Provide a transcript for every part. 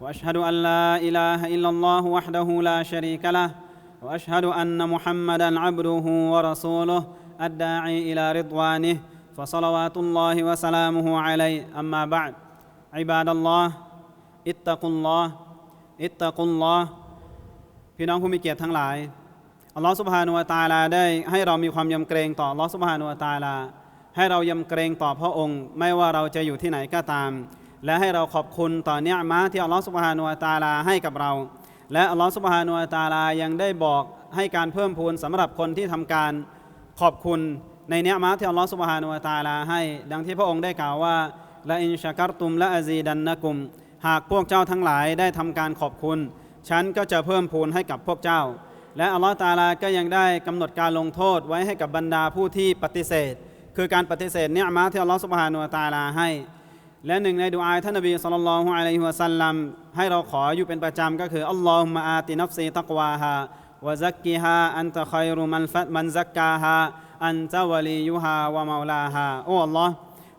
وأشهد أن لا إله إلا الله وحده لا شريك له وأشهد أن محمدا عبده ورسوله الداعي إلى رضوانه فصلوات الله وسلامه عليه. أما بعد عباد الله اتقوا الله اتقوا الله. في نومكم يا ทั้งหลาย الله سبحانه وتعالى ได้ให้เรามีความยำเกรงต่อ الله سبحانه وتعالى ให้เรายำเกรงต่อพระองค์ ไม่ว่าเราจะอยู่ที่ไหนก็ตาม และให้เราขอบคุณต่อเนียมะที่อัลลอฮฺสุบฮานุวะตาลาให้กับเรา และอัลลอฮฺสุบฮานุวะตาลายังได้บอกให้การเพิ่มพูนสำหรับคนที่ทำการขอบคุณในเนียมะที่อัลลอฮฺสุบฮานุวะตาลาให้ ดังที่พระองค์ได้กล่าวว่าละอินชากัรตุมละอาซีดันนะกุม หากพวกเจ้าทั้งหลายได้ทำการขอบคุณ ฉันก็จะเพิ่มพูนให้กับพวกเจ้า และอัลลอฮฺตาลาก็ยังได้กำหนดการลงโทษไว้ให้กับบรรดาผู้ที่ปฏิเสธ คือการปฏิเสธเนียมะที่อัลลอฮฺสุบฮานุวะตาลาให้ และหนึ่งในดูอาท่านนบีสุลต่านละฮ์อะลัยฮิวะสัลลัมให้เราขออยู่เป็นประจำก็คืออัลลอฮุมะอาตินัฟซีตักวาฮาวะซักกิฮาอันตะคอยรุมันฟัดมันซักกาฮาอันตะวะลียุฮาวะมาลาฮาโอ้อัลลอฮ์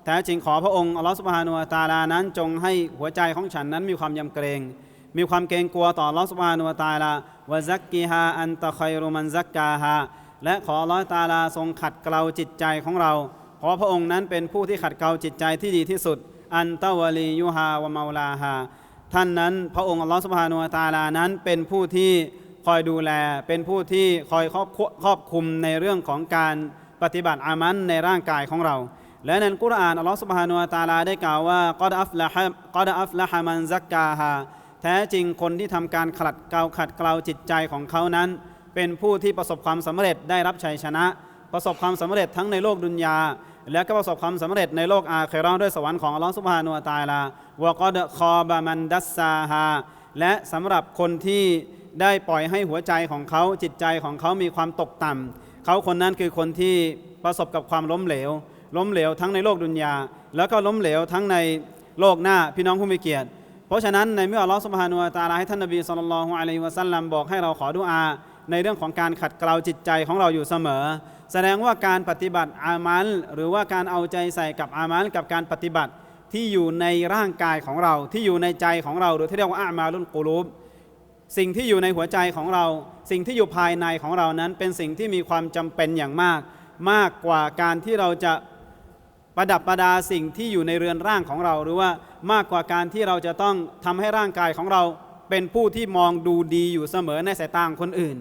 แท้จริงขอพระองค์อัลลอฮ์สุบฮานุวะตาลานั้นจงให้หัวใจของฉันนั้นมีความยำเกรง มีความเกรงกลัวต่ออัลลอฮ์สุบฮานุวะตาลาวะซักกิฮาอันตะคอยรุมันซักกาฮาและขออัลลอฮ์ตาลาทรงขัดเกลาจิตใจของเรา เพราะพระองค์นั้นเป็นผู้ที่ขัดเกลาจิตใจที่ดีที่สุด อันตะวลียุฮาวะมาลาฮาท่านนั้นพระองค์อัลลอฮฺสุบฮานุตาลานั้นเป็นผู้ที่คอยดูแล เป็นผู้ที่คอยครอบครอบคุมในเรื่องของการปฏิบัติอามันในร่างกายของเรา และในกุรอานอัลลอฮฺสุบฮานุตาลาได้กล่าวว่ากอดอัฟละฮะกอดอัฟละฮะมันซักกาฮาแท้จริงคนที่ทำการขัดเกลาขัดเกลาจิตใจของเขานั้น เป็นผู้ที่ประสบความสำเร็จได้รับชัยชนะ ประสบความสำเร็จทั้งในโลกดุนยา และก็ประสบความสำเร็จในโลกอาเคราะห์ด้วยสวรรค์ของอัลลอฮฺสุบฮานุวะตาลาวะกอดคอบามันดัสซาฮาและสำหรับคนที่ได้ปล่อยให้หัวใจของเขาจิตใจของเขามีความตกต่ำเขาคนนั้นคือคนที่ประสบกับความล้มเหลว ล้มเหลวทั้งในโลกดุนยา แล้วก็ล้มเหลวทั้งในโลกหน้าพี่น้องผู้มีเกียรติ เพราะฉะนั้นในเมื่ออัลลอฮฺสุบฮานุวะตาลาให้ท่านนบีสุลต่านละฮ์อะลัยฮิวะสัลลัมบอกให้เราขอดุอา ในเรื่องของการขัดเกลาจิตใจของเราอยู่เสมอ แสดงว่าการปฏิบัติอามัลหรือว่าการเอาใจใส่กับอามัลกับการปฏิบัติที่อยู่ในร่างกายของเราที่อยู่ในใจของเรา หรือที่เรียกว่าอามาลุนกูลูบสิ่งที่อยู่ในหัวใจของเรา สิ่งที่อยู่ภายในของเรานั้น เป็นสิ่งที่มีความจำเป็นอย่างมาก มากกว่าการที่เราจะประดับประดาสิ่งที่อยู่ในเรือนร่างของเรา หรือว่ามากกว่าการที่เราจะต้องทำให้ร่างกายของเรา เป็นผู้ที่มองดูดีอยู่เสมอในสายตาคนอื่น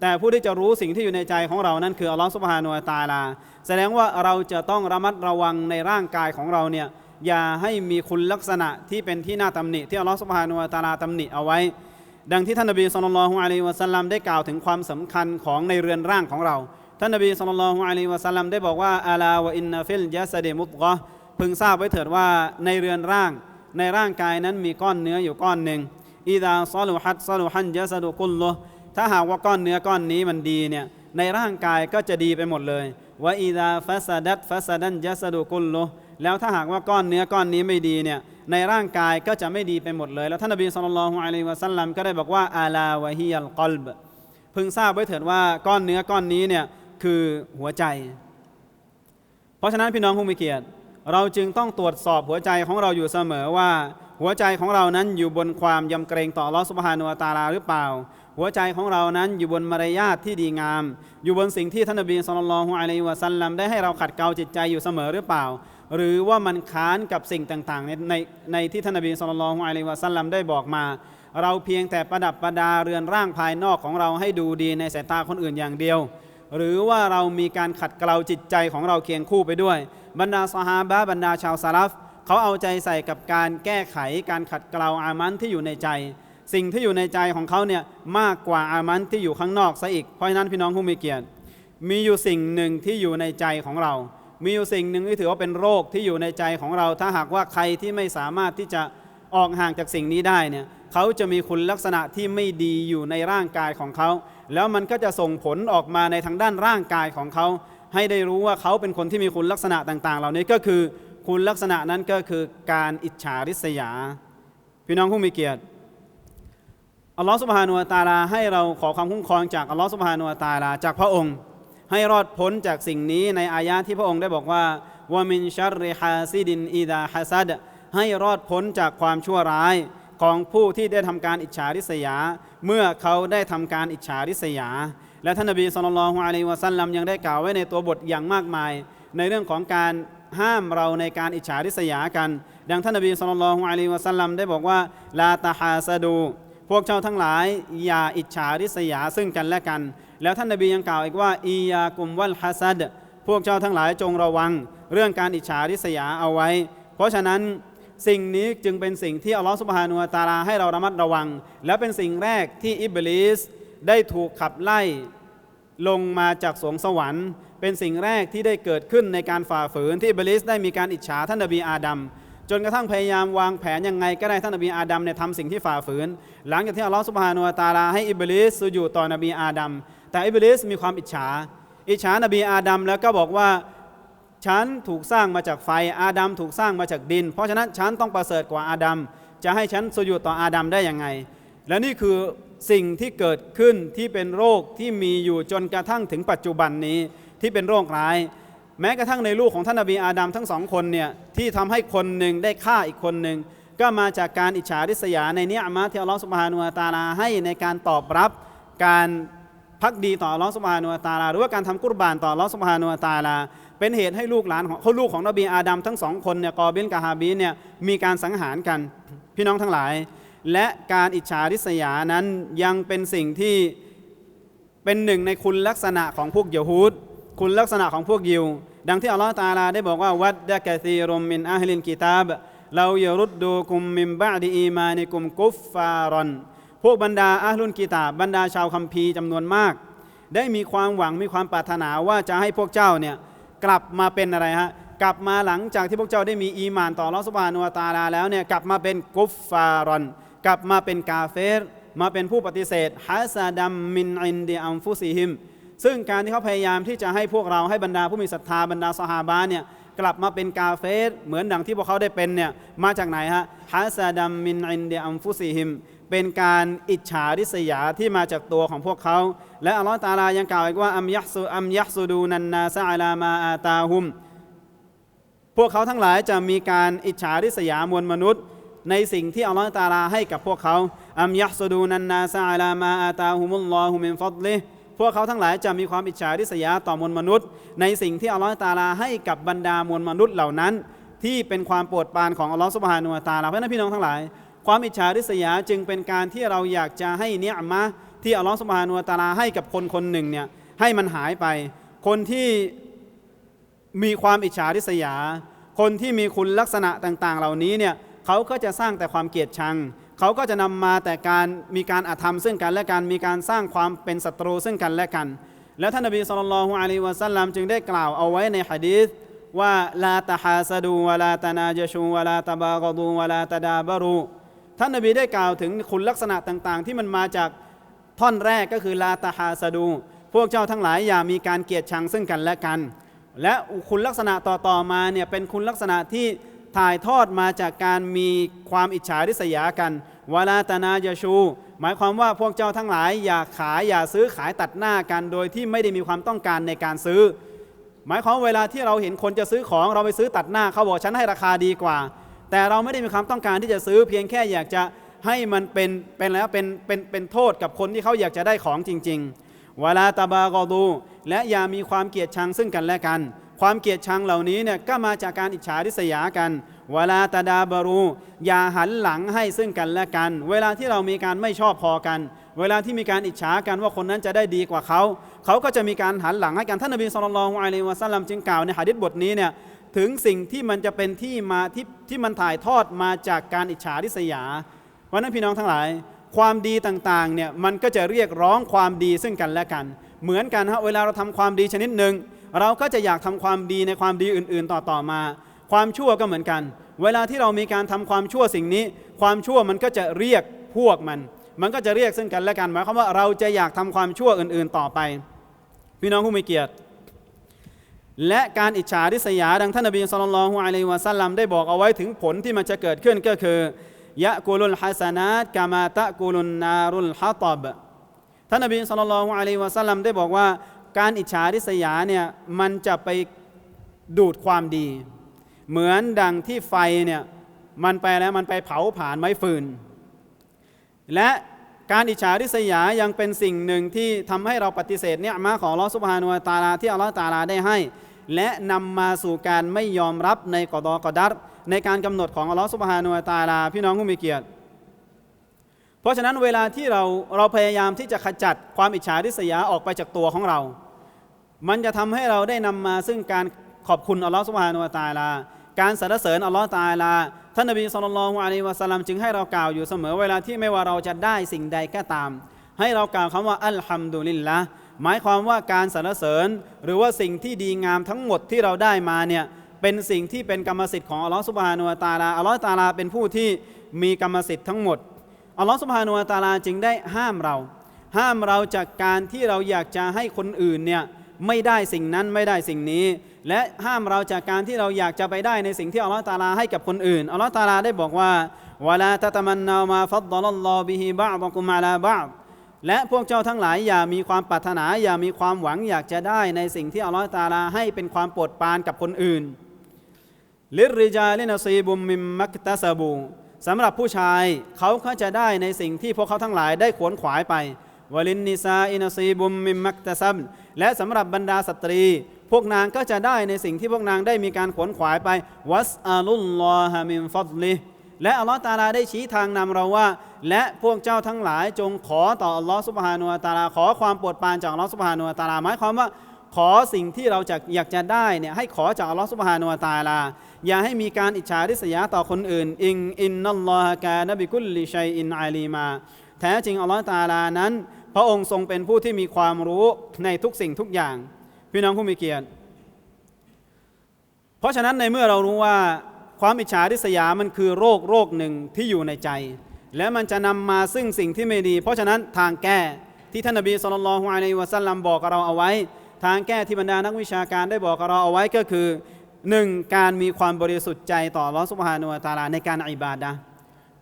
แต่ผู้ที่จะรู้สิ่งที่อยู่ในใจของเรานั้นคืออัลลอฮฺสุบฮานุวะตาลา แสดงว่าเราจะต้องระมัดระวังในร่างกายของเราเนี่ยอย่าให้มีคุณลักษณะที่เป็นที่น่าตำหนิ ที่อัลลอฮฺสุบฮานุวะตาลาตำหนิเอาไว้ ดังที่ท่านนบีสุลต่านละฮ์อะลัยวะสัลลัมได้กล่าวถึงความสำคัญของในเรือนร่างของเรา ท่านนบีสุลต่านละฮ์อะลัยวะสัลลัมได้บอกว่าอาลาวะอินนาฟิลยะสเดมุตกะพึงทราบไว้เถิดว่าในเรือนร่าง ในร่างกายนั้นมีก้อนเนื้ออยู่ก้อนหนึ่งอีดาซอลุฮัดซอลุฮันยะสดุกุลล ถ้าหากว่าก้อนเนื้อก้อนนี้มันดีเนี่ยในร่างกายก็จะดีไปหมดเลยว่าอีดาฟัสดัตฟัสดันยะสดุกุลลแล้วถ้าหากว่าก้อนเนื้อก้อนนี้ไม่ดีเนี่ยในร่างกายก็จะไม่ดีไปหมดเลย แล้วท่านนบีสุลต่านละฮ์อะลัยฮิวะสัลลัมก็ได้บอกว่าอาลาวะฮิยัลกอลบพึงทราบไว้เถิดว่าก้อนเนื้อก้อนนี้เนี่ยคือหัวใจ เพราะฉะนั้นพี่น้องผู้มีเกียรติ เราจึงต้องตรวจสอบหัวใจของเราอยู่เสมอว่า หัวใจของเรานั้นอยู่บนความยำเกรงต่อลอสุบฮานุวาตาลาหรือเปล่า หัวใจของเรานั้นอยู่บนมารยาทที่ดีงาม อยู่บนสิ่งที่ท่านนบีสุลต่านละฮ์อะลัยฮิวะสัลลัมได้ให้เราขัดเกลาจิตใจอยู่เสมอหรือเปล่า หรือว่ามันค้านกับสิ่งต่างๆ ในในในที่ท่านนบีสุลต่านละฮ์อะลัยฮิวะสัลลัมได้บอกมา เราเพียงแต่ประดับประดาเรือนร่างภายนอกของเราให้ดูดีในสายตาคนอื่นอย่างเดียว หรือว่าเรามีการขัดเกลาจิตใจของเราเคียงคู่ไปด้วย บรรดาสหาบะบรรดาชาวซาลฟ เขาเอาใจใส่กับการแก้ไขการขัดเกลาอามันที่อยู่ในใจ สิ่งที่อยู่ในใจของเขาเนี่ยมากกว่าอามันที่อยู่ข้างนอกซะอีกเพราะฉะนั้นพี่น้องผู้มีเกียรติ มีอยู่สิ่งหนึ่งที่อยู่ในใจของเรา มีอยู่สิ่งหนึ่งที่ถือว่าเป็นโรคที่อยู่ในใจของเรา ถ้าหากว่าใครที่ไม่สามารถที่จะออกห่างจากสิ่งนี้ได้เนี่ยเขาจะมีคุณลักษณะที่ไม่ดีอยู่ในร่างกายของเขา แล้วมันก็จะส่งผลออกมาในทางด้านร่างกายของเขา ให้ได้รู้ว่าเขาเป็นคนที่มีคุณลักษณะต่าง ๆ เหล่านี้ก็คือ คุณลักษณะนั้นก็คือการอิจฉาริษยา พี่น้องผู้มีเกียรติอัลลอฮฺสุบฮานุวตาลาให้เราขอความคุ้มครองจากอัลลอฮฺสุบฮานุวตาลาจากพระองค์ ให้รอดพ้นจากสิ่งนี้ในอายะที่พระองค์ได้บอกว่าวามินชัรริฮาซิดินอีดาฮัซัดให้รอดพ้นจากความชั่วร้ายของผู้ที่ได้ทำการอิจฉาริษยา เมื่อเขาได้ทำการอิจฉาริษยา และท่านนบีสุลต่านละฮ์อะลัยวะสัลลัมยังได้กล่าวไว้ในตัวบทอย่างมากมาย ในเรื่องของการ ห้ามเราในการอิจฉาริษยากัน ดังท่านนบีสุลต่านละฮ์อะลัยวะสัลลัมได้บอกว่าลาตาฮาซาดู พวกเจ้าทั้งหลายอย่าอิจฉาริษยาซึ่งกันและกัน แล้วท่านนบียังกล่าวอีกว่าอียากุมวัลฮัสัดพวกเจ้าทั้งหลายจงระวัง เรื่องการอิจฉาริษยาเอาไว้ เพราะฉะนั้นสิ่งนี้จึงเป็นสิ่งที่อัลลอฮฺสุบฮานุวะตาลาให้เราระมัดระวัง และเป็นสิ่งแรกที่อิบลิสได้ถูกขับไล่ลงมาจากสวงสวรรค์ เป็นสิ่งแรกที่ได้เกิดขึ้นในการฝ่าฝืนที่อิบลิสได้มีการอิจฉาท่านนบีอาดัมจนกระทั่งพยายามวางแผนยังไงก็ได้ท่านนบีอาดัมเนี่ยทำสิ่งที่ฝ่าฝืน หลังจากที่อัลลอฮฺสุบฮานุวะตาลาให้อิบลิสสุญูดต่อนบีอาดัมแต่อิบลิสมีความอิจฉา อิจฉานบีอาดัมแล้วก็บอกว่าฉันถูกสร้างมาจากไฟอาดัมถูกสร้างมาจากดิน เพราะฉะนั้นฉันต้องประเสริฐกว่าอาดัมจะให้ฉันสุญูดต่ออาดัมได้ยังไง และนี่คือสิ่งที่เกิดขึ้นที่เป็นโรคที่มีอยู่จนกระทั่งถึงปัจจุบันนี้ ที่เป็นโรคร้าย แม้กระทั่งในลูกของท่านนบีอาดัมทั้งสองคนเนี่ยที่ทำให้คนหนึ่งได้ฆ่าอีกคนหนึ่งก็มาจากการอิจฉาริษยาในเนียมาที่อัลลอฮฺสุบฮานุวะตาลาให้ในการตอบรับการพักดีต่ออัลลอฮฺสุบฮานุวะตาลาหรือว่าการทำกุรบานต่ออัลลอฮฺสุบฮานุวะตาลา เป็นเหตุให้ลูกหลานของเขาลูกของนบีอาดัมทั้งสองคนเนี่ยกอบิลกับฮาบีลเนี่ยมีการสังหารกันพี่น้องทั้งหลาย และการอิจฉาริษยานั้นยังเป็นสิ่งที่เป็นหนึ่งในคุณลักษณะของพวกเยะฮูด คุณลักษณะของพวกยิว ดังที่อัลลอฮฺตาลาได้บอกว่าวัดดะกะซีรุมมินอัลลินกิตาบเรายรุดดูกุมมิมบะดีอีมานิกุมกุฟฟารอนพวกบรรดาอัลลุนกิตาบรรดาชาวคัมภีร์จำนวนมาก ได้มีความหวังมีความปรารถนาว่าจะให้พวกเจ้าเนี่ยกลับมาเป็นอะไรฮะกลับมาหลังจากที่พวกเจ้าได้มีอีมานต่อลอสบานุตาลาแล้วเนี่ยกลับมาเป็นกุฟฟารอน กลับมาเป็นกาเฟร มาเป็นผู้ปฏิเสธฮัสดัมมินอินเดีอัมฟุซิฮิม ซึ่งการที่เขาพยายามที่จะให้พวกเราให้บรรดาผู้มีศรัทธาบรรดาสหาบาเนี่ยกลับมาเป็นกาเฟรเหมือนดังที่พวกเขาได้เป็นเนี่ยมาจากไหนฮะฮัสดัมมินอินเดอัมฟุซิฮิมเป็นการอิจฉาริษยาที่มาจากตัวของพวกเขา และอัลลอฮฺตาลายังกล่าวอีกว่าอัมยัสุอัมยัสุดูนันนาซะอาลามาอาตาฮุม พวกเขาทั้งหลายจะมีการอิจฉาริษยามวลมนุษย์ ในสิ่งที่อัลลอฮฺตาลาให้กับพวกเขาอัมยัสุดูนันนาซะอาลามาอาตาฮุมุลลอฮุมินฟัดลิ พวกเขาทั้งหลายจะมีความอิจฉาริษยาต่อมวลมนุษย์ ในสิ่งที่อัลลอฮฺตาลาให้กับบรรดามวลมนุษย์เหล่านั้น ที่เป็นความโปรดปรานของอัลลอฮฺสุบฮานุวะตาลาเพราะนั้นพี่น้องทั้งหลาย ความอิจฉาริษยาจึงเป็นการที่เราอยากจะให้เนียมะที่อัลลอฮฺสุบฮานุวะตาลาให้กับคนคนหนึ่งเนี่ยให้มันหายไป คนที่มีความอิจฉาริษยา คนที่มีคุณลักษณะต่างๆ เหล่านี้เนี่ยเขาก็จะสร้างแต่ความเกลียดชัง เขาก็จะนำมาแต่การมีการอาธรรมซึ่งกันและกันมีการสร้างความเป็นศัตรูซึ่งกันและกัน แล้วท่านนบีสุลต่านละฮ์อะลัยวะสัลลัมจึงได้กล่าวเอาไว้ในหะดีษว่าลาตะฮาซดูวลาตะนาจชูวลาตะบากดูวลาตะดาบารูท่านนบีได้กล่าวถึงคุณลักษณะต่างๆ ที่มันมาจากท่อนแรกก็คือลาตาฮาซดู พวกเจ้าทั้งหลายอย่ามีการเกลียดชังซึ่งกันและกัน และคุณลักษณะต่อๆมาเนี่ยเป็นคุณลักษณะที่ ถ่ายทอดมาจากการมีความอิจฉาริษยากันวลาตานายชู หมายความว่าพวกเจ้าทั้งหลาย อย่าขายอย่าซื้อขายตัดหน้ากันโดยที่ไม่ได้มีความต้องการในการซื้อ หมายความเวลาที่เราเห็นคนจะซื้อของเราไปซื้อตัดหน้าเขาบอกฉันให้ราคาดีกว่า แต่เราไม่ได้มีความต้องการที่จะซื้อเพียงแค่อยากจะให้มันเป็นเป็นแล้วเป็นเป็นเป็นโทษกับคนที่เขาอยากจะได้ของจริงๆเวลาตาบากอดูและอย่ามีความเกลียดชังซึ่งกันและกัน ความเกลียดชังเหล่านี้เนี่ยก็มาจากการอิจฉาริษยากัน เวลาตาดาบารูอย่าหันหลังให้ซึ่งกันและกัน เวลาที่เรามีการไม่ชอบพอกัน เวลาที่มีการอิจฉากันว่าคนนั้นจะได้ดีกว่าเขา เขาก็จะมีการหันหลังให้กันท่านนบีสุลต่านละฮ์อะลัยฮิวะสัลลัมจึงกล่าวในหะดีษบทนี้เนี่ยถึงสิ่งที่มันจะเป็นที่มาที่ที่มันถ่ายทอดมาจากการอิจฉาริษยาวันนั้นพี่น้องทั้งหลาย ความดีต่างๆเนี่ยมันก็จะเรียกร้องความดีซึ่งกันและกัน เหมือนกันฮะเวลาเราทำความดีชนิดหนึ่ง เราก็จะอยากทำความดีในความดีอื่น ๆ ต่อๆมา ความชั่วก็เหมือนกัน เวลาที่เรามีการทำความชั่วสิ่งนี้ ความชั่วมันก็จะเรียกพวกมัน มันก็จะเรียกซึ่งกันและกันหมายความว่าเราจะอยากทำความชั่วอื่น ๆ ต่อไป พี่น้องผู้มีเกียรติ และการอิจฉาริษยาดังท่านนบีสุลต่านละฮ์อะลัยวะสัลลัมได้บอกเอาไว้ถึงผลที่มันจะเกิดขึ้นก็คือยะกุลุลฮัสนาตกามาตะกุลุนนารุลฮัตบท่านนบีสุลต่านละฮ์อะลัยวะสัลลัมได้บอกว่า การอิจฉาริษยาเนี่ยมันจะไปดูดความดี เหมือนดังที่ไฟเนี่ยมันไปแล้วมันไปเผาผ่านไม้ฟืน และการอิจฉาริษยายังเป็นสิ่งหนึ่งที่ทำให้เราปฏิเสธเนี่ยมาของลอสุบฮานุตาลาที่อัลลอฮฺตาลาได้ให้ และนำมาสู่การไม่ยอมรับในกอดอกอดัรในการกำหนดของอัลลอฮฺสุบฮานุตาลาพี่น้องผู้มีเกียรติ เพราะฉะนั้นเวลาที่เราเราพยายามที่จะขจัดความอิจฉาริษยาออกไปจากตัวของเรา มันจะทำให้เราได้นำมาซึ่งการขอบคุณอัลลอฮฺสุบฮานุวะตาลา การสรรเสริญอัลลอฮฺตาลา ท่านนบีสุลต่านละฮ์อะลัยฮิวะสัลลัมจึงให้เรากล่าวอยู่เสมอ เวลาที่ไม่ว่าเราจะได้สิ่งใดก็ตาม ให้เรากล่าวคำว่าอัลฮัมดุลิลละหมายความว่าการสรรเสริญ หรือว่าสิ่งที่ดีงามทั้งหมดที่เราได้มาเนี่ยเป็นสิ่งที่เป็นกรรมสิทธิ์ของอัลลอฮฺสุบฮานุวะตาลาอัลลอฮฺตาลาเป็นผู้ที่มีกรรมสิทธิ์ทั้งหมด อัลลอฮฺสุบฮานุวะตาลาจึงได้ห้ามเรา ห้ามเราจากการที่เราอยากจะให้คนอื่นเนี่ยไม่ได้สิ่งนั้นไม่ได้สิ่งนี้ และห้ามเราจากการที่เราอยากจะไปได้ในสิ่งที่อัลลอฮฺตาลาให้กับคนอื่นอัลลอฮฺตาลาได้บอกว่าวะลาตะตะมันนามาฟัดดลลอบิฮิบะอกุมาลาบะและพวกเจ้าทั้งหลายอย่ามีความปรารถนาอย่ามีความหวังอยากจะได้ในสิ่งที่อัลลอฮฺตาลาให้เป็นความโปรดปรานกับคนอื่นลิริจาลินซีบุมมิมมักตะซาบู สำหรับผู้ชายเขาก็จะได้ในสิ่งที่พวกเขาทั้งหลายได้ขวนขวายไปวลินนิซาอินซีบุมมิมมักตะซับและสำหรับบรรดาสตรี พวกนางก็จะได้ในสิ่งที่พวกนางได้มีการขวนขวายไป วัสอาลุลลอฮะมินฟัดลิและอัลลอฮฺตาลาได้ชี้ทางนำเราว่า และพวกเจ้าทั้งหลายจงขอต่ออัลลอฮฺสุบฮานุวะตาลาขอความโปรดปรานจากอัลลอฮฺสุบฮานุวะตาลาหมายความว่า ขอสิ่งที่เราจะอยากจะได้เนี่ยให้ขอจากอัลลอฮฺสุบฮานุวะตาลา อย่าให้มีการอิจฉาริษยาต่อคนอื่น อิงอินนัลลอฮะกานบิกุลลิชัยอินอาลีมา แท้จริงอัลลอฮฺตาลานั้น พระองค์ทรงเป็นผู้ที่มีความรู้ในทุกสิ่งทุกอย่าง พี่น้องผู้มีเกียรติ เพราะฉะนั้นในเมื่อเรารู้ว่าความอิจฉาริษยามันคือโรคโรคหนึ่งที่อยู่ในใจ และมันจะนำมาซึ่งสิ่งที่ไม่ดี เพราะฉะนั้นทางแก้ที่ท่านนบีสุลต่านละฮ์อะลัยฮิวะสัลลัมบอกกับเราเอาไว้ ทางแก้ที่บรรดานักวิชาการได้บอกกับเราเอาไว้ก็คือหนึ่งการมีความบริสุทธิ์ใจต่ออัลอสุบฮานุตาลาในการอิบาดะ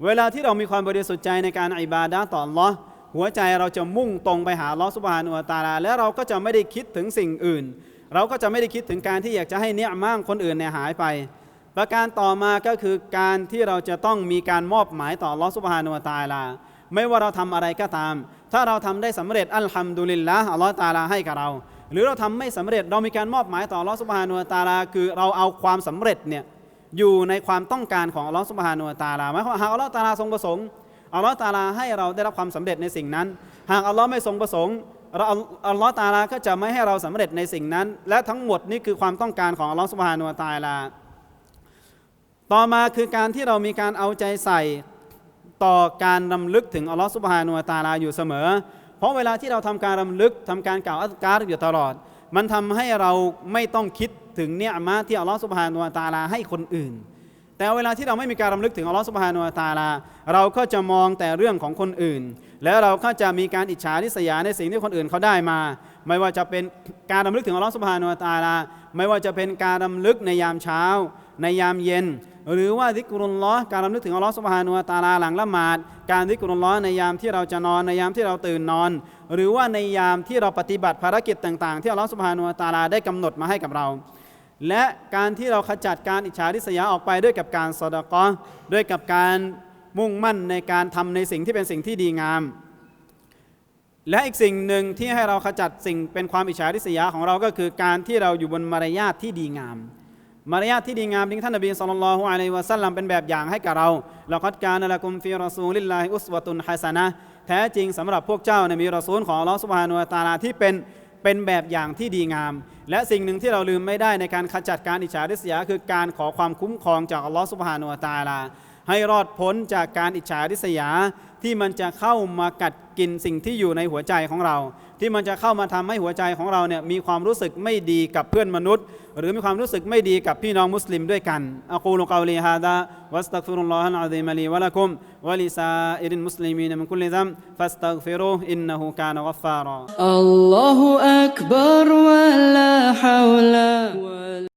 เวลาที่เรามีความบริสุทธิ์ใจในการอิบาดะต่ออัลอหัวใจเราจะมุ่งตรงไปหาลอสุบฮานุตาลา และเราก็จะไม่ได้คิดถึงสิ่งอื่น เราก็จะไม่ได้คิดถึงการที่อยากจะให้เนี่ยมั่งคนอื่นเนี่ยหายไป ประการต่อมาก็คือการที่เราจะต้องมีการมอบหมายต่อลอสุบฮานุตาลา ไม่ว่าเราทำอะไรก็ตาม ถ้าเราทำได้สำเร็จอัลฮัมดุลิลละอัลลอฮ์ตาลาให้กับเรา หรือเราทำไม่สำเร็จเรามีการมอบหมายต่อลอสุบฮานุวตาลา คือเราเอาความสำเร็จเนี่ยอยู่ในความต้องการของอัลลอฮ์สุบฮานุวตาลาหมายความว่าหากอัลลอฮ์ตาลาทรงประสงค์อัลลอฮ์ตาลาให้เราได้รับความสำเร็จในสิ่งนั้น หากอัลลอฮ์ไม่ทรงประสงค์เราอัลลอฮ์ตาลาก็จะไม่ให้เราสำเร็จในสิ่งนั้น และทั้งหมดนี่คือความต้องการของอัลลอฮ์สุบฮานุวตาลา ต่อมาคือการที่เรามีการเอาใจใส่ต่อการรำลึกถึงอัลลอฮ์สุบฮานุวตาลาอยู่เสมอ เพราะเวลาที่เราทำการรำลึกทำการกล่าวอัลการอยู่ตลอด มันทำให้เราไม่ต้องคิดถึงเนี่ยมาที่อัลลอฮ์สุบฮานุวะตาลาให้คนอื่น แต่เวลาที่เราไม่มีการรำลึกถึงอัลลอฮ์สุบฮานุวะตาลา เราก็จะมองแต่เรื่องของคนอื่น แล้วเราก็จะมีการอิจฉาริษยาในสิ่งที่คนอื่นเขาได้มา ไม่ว่าจะเป็นการรำลึกถึงอัลลอฮ์สุบฮานุวะตาลา ไม่ว่าจะเป็นการรำลึกในยามเช้า ในยามเย็น หรือว่าดิกรุลล้อการรำลึกถึงอัลลอฮ์สุบฮานุวะตาลาหลังละหมาด การดิกรุลล้อในยามที่เราจะนอนในยามที่เราตื่นนอน หรือว่าในยามที่เราปฏิบัติภารกิจต่าง ๆ ที่อัลลอฮ์สุบฮานุวะตาลาได้กำหนดมาให้กับเรา และการที่เราขจัดการอิจฉาริษยาออกไปด้วยกับการสอดกอด้วยกับการมุ่งมั่นในการทำในสิ่งที่เป็นสิ่งที่ดีงาม และอีกสิ่งหนึ่งที่ให้เราขจัดสิ่งเป็นความอิจฉาริษยาของเราก็คือการที่เราอยู่บนมารยาทที่ดีงาม มารยาทที่ดีงามที่ท่านนบีสุลต่านละฮ์อะลัยวะสัลลัมเป็นแบบอย่างให้กับเราเราคัดการละกุมฟีรอซูลิลลาฮิอุสวะตุนฮัสนะแท้จริงสำหรับพวกเจ้านมีรอซูลของอัลลอฮ์สุบฮานุตาลาที่เป็นเป็นแบบอย่างที่ดีงาม และสิ่งหนึ่งที่เราลืมไม่ได้ในการขจัดการอิจฉาริษยาคือการขอความคุ้มครองจากอัลลอฮ์สุบฮานุตาลา ให้รอดพ้นจากการอิจฉาริษยาที่มันจะเข้ามากัดกินสิ่งที่อยู่ในหัวใจของเรา ที่มันจะเข้ามาทำให้หัวใจของเราเนี่ยมีความรู้สึกไม่ดีกับเพื่อนมนุษย์ หรือมีความรู้สึกไม่ดีกับพี่น้องมุสลิมด้วยกันอักูลกาลีฮาดะวัสตักฟิรุลลอฮันอัลลฮิมะลีวะลักุมวะลิซาอิรินมุสลิมีนมิคุลิซัมฟัสตักฟิรุอินนหูกานะกัฟฟาราอัลลอฮฺอักบาร์วะลาฮาวลา